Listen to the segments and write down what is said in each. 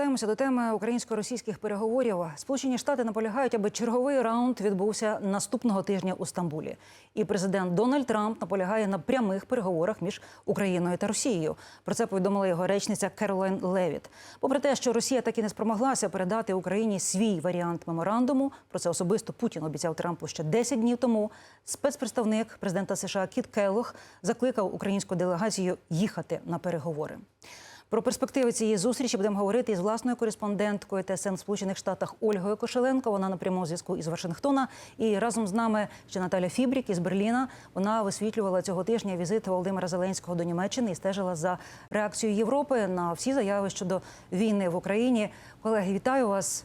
Повертаємося до теми українсько-російських переговорів. Сполучені Штати наполягають, аби черговий раунд відбувся наступного тижня у Стамбулі. І президент Дональд Трамп наполягає на прямих переговорах між Україною та Росією. Про це повідомила його речниця Керолайн Левіт. Попри те, що Росія таки не спромоглася передати Україні свій варіант меморандуму, про це особисто Путін обіцяв Трампу ще 10 днів тому. Спецпредставник президента США Кіт Келлох закликав українську делегацію їхати на переговори. Про перспективи цієї зустрічі будемо говорити із власною кореспонденткою ТСН Сполучених Штатах Ольгою Кошеленко. Вона на прямому зв'язку із Вашингтона. І разом з нами ще Наталя Фібрік із Берліна. Вона висвітлювала цього тижня візит Володимира Зеленського до Німеччини і стежила за реакцією Європи на всі заяви щодо війни в Україні. Колеги, вітаю вас.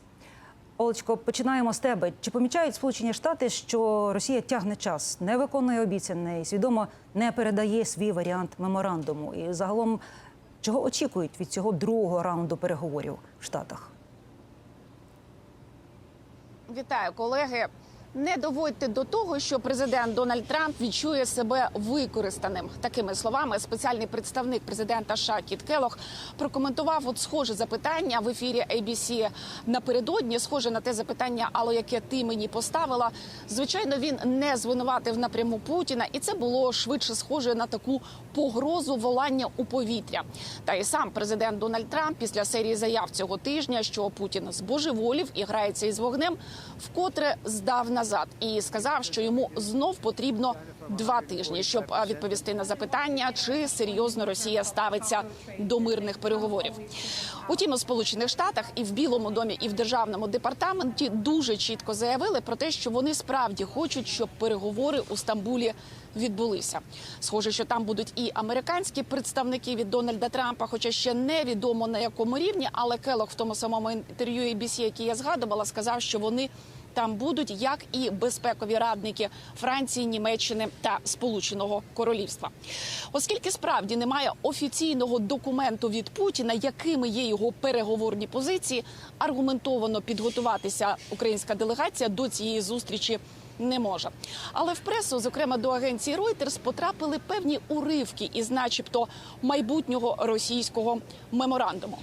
Олечко, починаємо з тебе. Чи помічають Сполучені Штати, що Росія тягне час, не виконує обіцяне і свідомо не передає свій варіант меморандуму? І загалом, чого очікують від цього другого раунду переговорів в Штатах? Вітаю, колеги. Не доводьте до того, що президент Дональд Трамп відчує себе використаним. Такими словами, спеціальний представник президента США Кіт Келох прокоментував от схоже запитання в ефірі ABC напередодні. Схоже на те запитання, але яке ти мені поставила. Звичайно, він не звинуватив напряму Путіна, і це було швидше схоже на таку погрозу волання у повітря. Та і сам президент Дональд Трамп після серії заяв цього тижня, що Путін збожеволів і грається із вогнем, вкотре здав назад і сказав, що йому знов потрібно два тижні, щоб відповісти на запитання, чи серйозно Росія ставиться до мирних переговорів. Утім, у Сполучених Штатах і в Білому домі, і в державному департаменті дуже чітко заявили про те, що вони справді хочуть, щоб переговори у Стамбулі відбулися. Схоже, що там будуть і американські представники від Дональда Трампа, хоча ще невідомо на якому рівні. Але Келох в тому самому інтерв'ю ABC, яке я згадувала, сказав, що вони там будуть як і безпекові радники Франції, Німеччини та Сполученого Королівства. Оскільки справді немає офіційного документу від Путіна, якими є його переговорні позиції, аргументовано підготуватися українська делегація до цієї зустрічі. Не може, але в пресу, зокрема до агенції Reuters, потрапили певні уривки із, начебто, майбутнього російського меморандуму.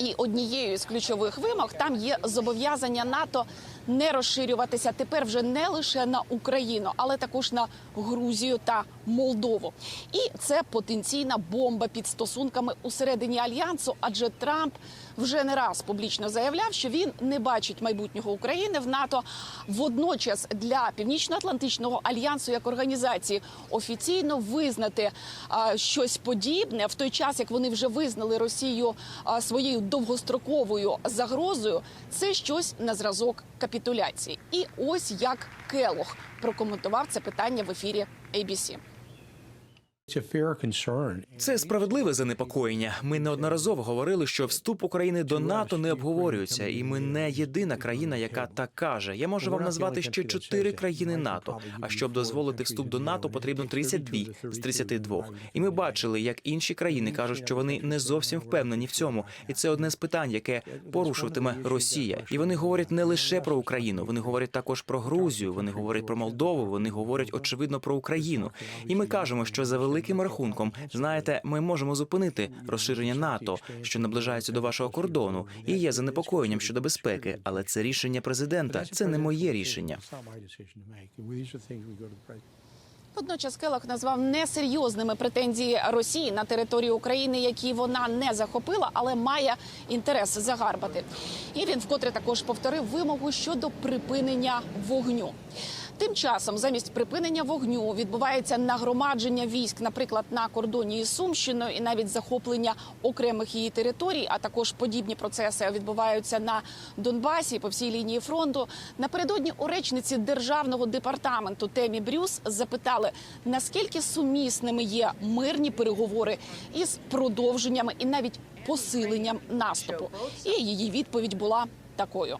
І однією з ключових вимог там є зобов'язання НАТО не розширюватися тепер вже не лише на Україну, але також на Грузію та Молдову. І це потенційна бомба під стосунками усередині альянсу, адже Трамп вже не раз публічно заявляв, що він не бачить майбутнього України в НАТО. Водночас для північно-атлантичного альянсу як організації офіційно визнати а, щось подібне в той час, як вони вже визнали Росію а, своєю довгостроковою загрозою. Це щось на зразок капітуляції. І ось як Келох прокоментував це питання в ефірі ABC. Це справедливе занепокоєння. Ми неодноразово говорили, що вступ України до НАТО не обговорюється, і ми не єдина країна, яка так каже. Я можу вам назвати ще чотири країни НАТО. А щоб дозволити вступ до НАТО, потрібно 32 з 32. І ми бачили, як інші країни кажуть, що вони не зовсім впевнені в цьому, і це одне з питань, яке порушуватиме Росія. І вони говорять не лише про Україну, вони говорять також про Грузію, вони говорять про Молдову, вони говорять очевидно про Україну. І ми кажемо, що за великим рахунком, знаєте, ми можемо зупинити розширення НАТО, що наближається до вашого кордону, і є занепокоєнням щодо безпеки, але це рішення президента. Це не моє рішення. Водночас Келах назвав несерйозними претензії Росії на територію України, які вона не захопила, але має інтерес загарбати. І він вкотре також повторив вимогу щодо припинення вогню. Тим часом, замість припинення вогню, відбувається нагромадження військ, наприклад, на кордоні із Сумщиною, і навіть захоплення окремих її територій. А також подібні процеси відбуваються на Донбасі по всій лінії фронту. Напередодні у речниці державного департаменту Темі Брюс запитали, наскільки сумісними є мирні переговори із продовженнями і навіть посиленням наступу. І її відповідь була такою.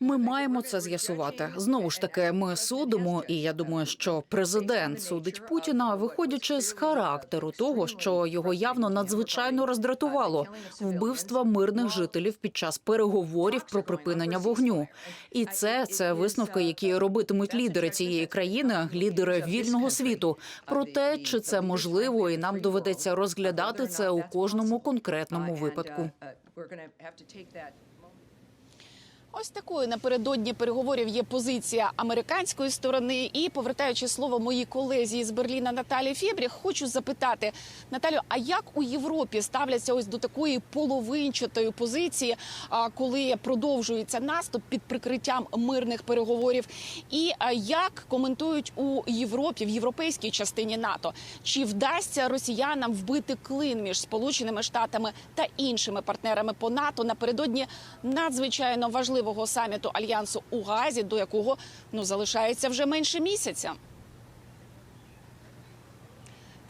Ми маємо це з'ясувати. Знову ж таки, ми судимо, і я думаю, що президент судить Путіна, виходячи з характеру того, що його явно надзвичайно роздратувало вбивства мирних жителів під час переговорів про припинення вогню. І це це висновки, які робитимуть лідери цієї країни, лідери вільного світу. Про те, чи це можливо, і нам доведеться розглядати це у кожному конкретному випадку. Ось такою напередодні переговорів є позиція американської сторони. І повертаючи слово моїй колезі з Берліна Наталі Фєбріх, хочу запитати Наталю, а як у Європі ставляться ось до такої половинчатої позиції, коли продовжується наступ під прикриттям мирних переговорів? І як коментують у Європі в європейській частині НАТО? Чи вдасться росіянам вбити клин між Сполученими Штатами та іншими партнерами по НАТО напередодні надзвичайно важливого саміту альянсу у Газі, до якого ну залишається вже менше місяця?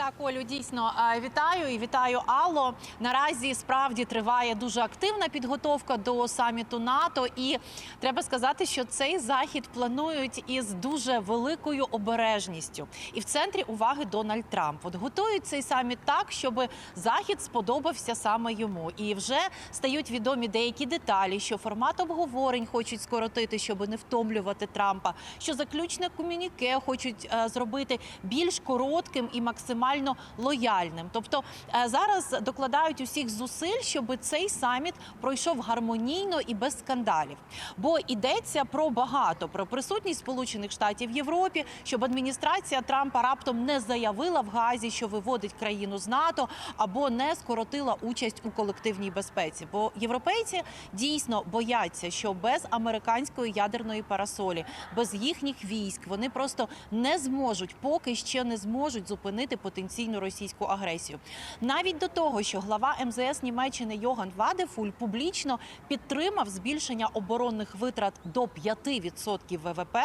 Так, Олю, дійсно вітаю і вітаю Алло. Наразі справді триває дуже активна підготовка до саміту НАТО, і треба сказати, що цей захід планують із дуже великою обережністю. І в центрі уваги Дональд Трамп. От готують цей саміт так, щоб захід сподобався саме йому. І вже стають відомі деякі деталі, що формат обговорень хочуть скоротити, щоб не втомлювати Трампа. Що заключне комюніке хочуть е, зробити більш коротким і максимально лояльним. Тобто е, зараз докладають усіх зусиль, щоб цей саміт пройшов гармонійно і без скандалів. Бо йдеться про багато про присутність Сполучених Штатів в Європі, щоб адміністрація Трампа раптом не заявила в Газі, що виводить країну з НАТО, або не скоротила участь у колективній безпеці. Бо європейці дійсно бояться, що без американської ядерної парасолі, без їхніх військ вони просто не зможуть, поки ще не зможуть зупинити потенційну російську агресію. Навіть до того, що глава МЗС Німеччини Йоган Вадефуль публічно підтримав збільшення оборонних витрат до 5% ВВП,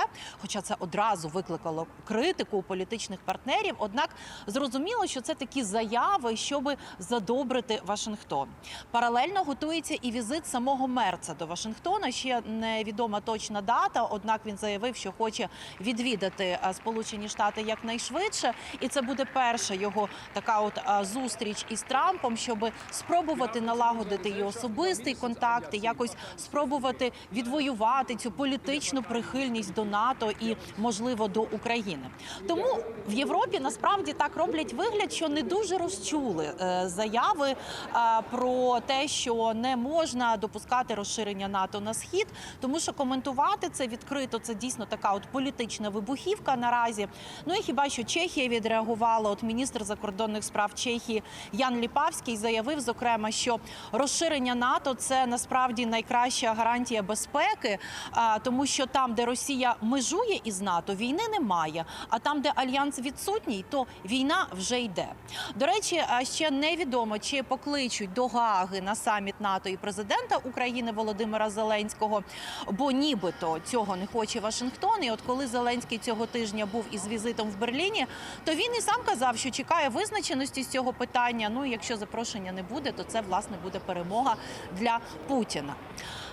хоча це одразу викликало критику у політичних партнерів. Однак зрозуміло, що це такі заяви, щоб задобрити Вашингтон. Паралельно готується і візит самого Мерца до Вашингтона. Ще невідома точна дата. Однак він заявив, що хоче відвідати Сполучені Штати якнайшвидше, і це буде перша його така от зустріч із Трампом, щоб спробувати налагодити і особистий контакт, і якось спробувати відвоювати цю політичну прихильність до НАТО і можливо до України. Тому в Європі насправді так роблять вигляд, що не дуже розчули е, заяви е, про те, що не можна допускати розширення НАТО на схід, тому що коментувати це відкрито це дійсно така от політична вибухівка наразі. Ну і хіба що Чехія відреагувала? От міністр закордонних справ Чехії Ян Ліпавський заявив, зокрема, що розширення НАТО це насправді найкраща гарантія безпеки, тому що там, де Росія межує із НАТО, війни немає. А там, де альянс відсутній, то війна вже йде. До речі, ще невідомо, чи покличуть до Гааги на саміт НАТО і президента України Володимира Зеленського, бо нібито цього не хоче Вашингтон. І от коли Зеленський цього тижня був із візитом в Берліні, то він і сам казав, що чекає визначеності з цього питання. Ну і якщо запрошення не буде, то це власне буде перемога для Путіна.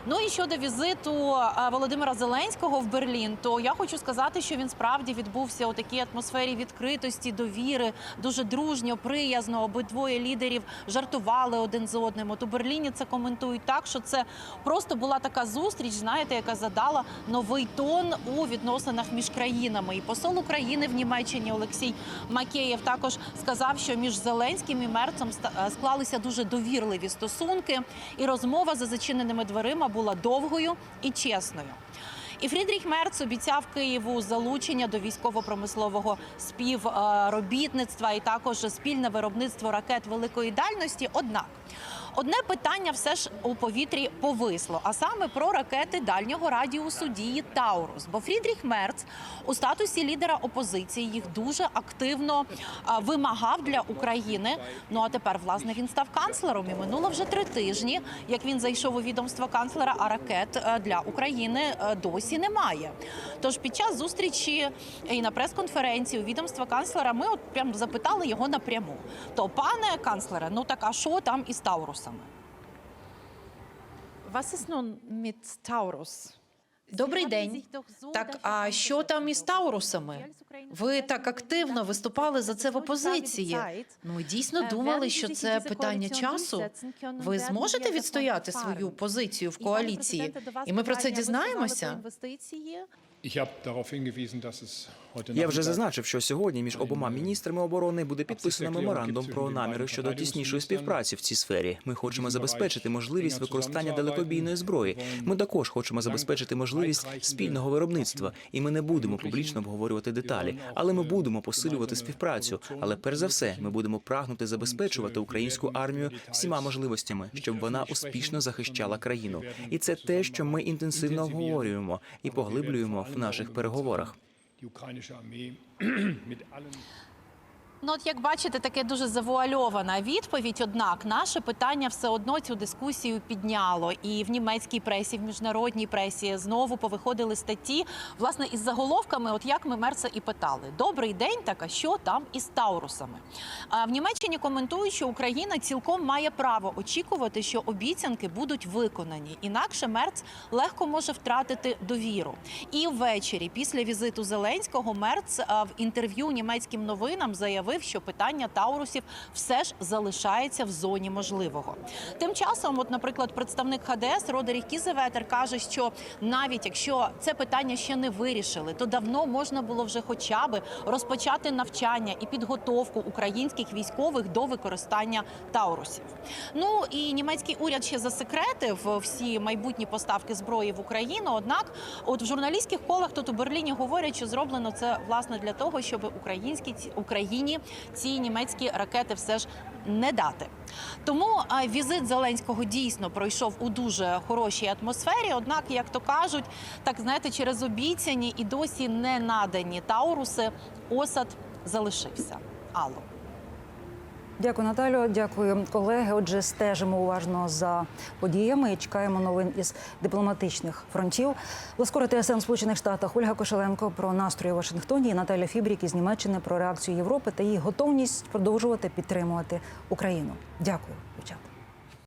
Ну і щодо візиту Володимира Зеленського в Берлін, то я хочу сказати, що він справді відбувся у такій атмосфері відкритості, довіри, дуже дружньо, приязно. Обидвоє лідерів жартували один з одним. От у Берліні це коментують так, що це просто була така зустріч, знаєте, яка задала новий тон у відносинах між країнами. І посол України в Німеччині Олексій Макеєв також сказав, що між Зеленським і Мерцем е, склалися дуже довірливі стосунки, і розмова за зачиненими дверима була довгою і чесною. І Фрідріх Мерц обіцяв Києву залучення до військово-промислового співробітництва і також спільне виробництво ракет великої дальності. Однак одне питання все ж у повітрі повисло, а саме про ракети дальнього радіусу дії Таурус. Бо Фрідріх Мерц у статусі лідера опозиції їх дуже активно вимагав для України. Ну а тепер власне він став канцлером. І минуло вже три тижні, як він зайшов у відомство канцлера, а ракет е, для України е, досі немає. Тож під час зустрічі і на прес-конференції у відомства канцлера ми от прям запитали його напряму. То, пане канцлере, ну так а що там із Таурусами? Was ist nun mit Taurus? Добрий день. Так, а що там із Таурусами? Ви так активно виступали за це в опозиції. Ну, ми дійсно думали, що це питання часу. Ви зможете відстояти свою позицію в коаліції? І ми про це дізнаємося? Я вже зазначив, що сьогодні між обома міністрами оборони буде підписано меморандум про наміри щодо тіснішої співпраці в цій сфері. Ми хочемо забезпечити можливість використання далекобійної зброї. Ми також хочемо забезпечити можливість спільного виробництва, і ми не будемо публічно обговорювати деталі, але ми будемо посилювати співпрацю. Але перш за все, ми будемо прагнути забезпечувати українську армію всіма можливостями, щоб вона успішно захищала країну. І це те, що ми інтенсивно обговорюємо і поглиблюємо в наших переговорах. Ну, от як бачите, таке дуже завуальована відповідь. Однак наше питання все одно цю дискусію підняло. І в німецькій пресі, в міжнародній пресі знову повиходили статті, власне, із заголовками, от як ми мерца і питали: Добрий день, так а що там із Таурусами? А в Німеччині коментують, що Україна цілком має право очікувати, що обіцянки будуть виконані. Інакше Мерц легко може втратити довіру. І ввечері, після візиту Зеленського, Мерц в інтерв'ю німецьким новинам заявив, що питання Таурусів все ж залишається в зоні можливого. Тим часом, от, наприклад, представник ХДС Родерік Кізеветер каже, що навіть якщо це питання ще не вирішили, то давно можна було вже хоча б розпочати навчання і підготовку українських військових до використання Таурусів. Ну і німецький уряд ще засекретив всі майбутні поставки зброї в Україну. Однак, от в журналістських колах тут у Берліні говорять, що зроблено це власне для того, щоб українські Україні ці німецькі ракети все ж не дати. Тому візит Зеленського дійсно пройшов у дуже хорошій атмосфері. Однак, як то кажуть, так знаєте, через обіцяні і досі не надані Тауруси осад залишився. Алло. Дякую, Наталю. Дякую, колеги. Отже, стежимо уважно за подіями і чекаємо новин із дипломатичних фронтів. Ласкора ТСН Сполучених Штатах Ольга Кошеленко про настрої в Вашингтоні і Наталя Фібрік із Німеччини про реакцію Європи та її готовність продовжувати підтримувати Україну. Дякую, дівчата.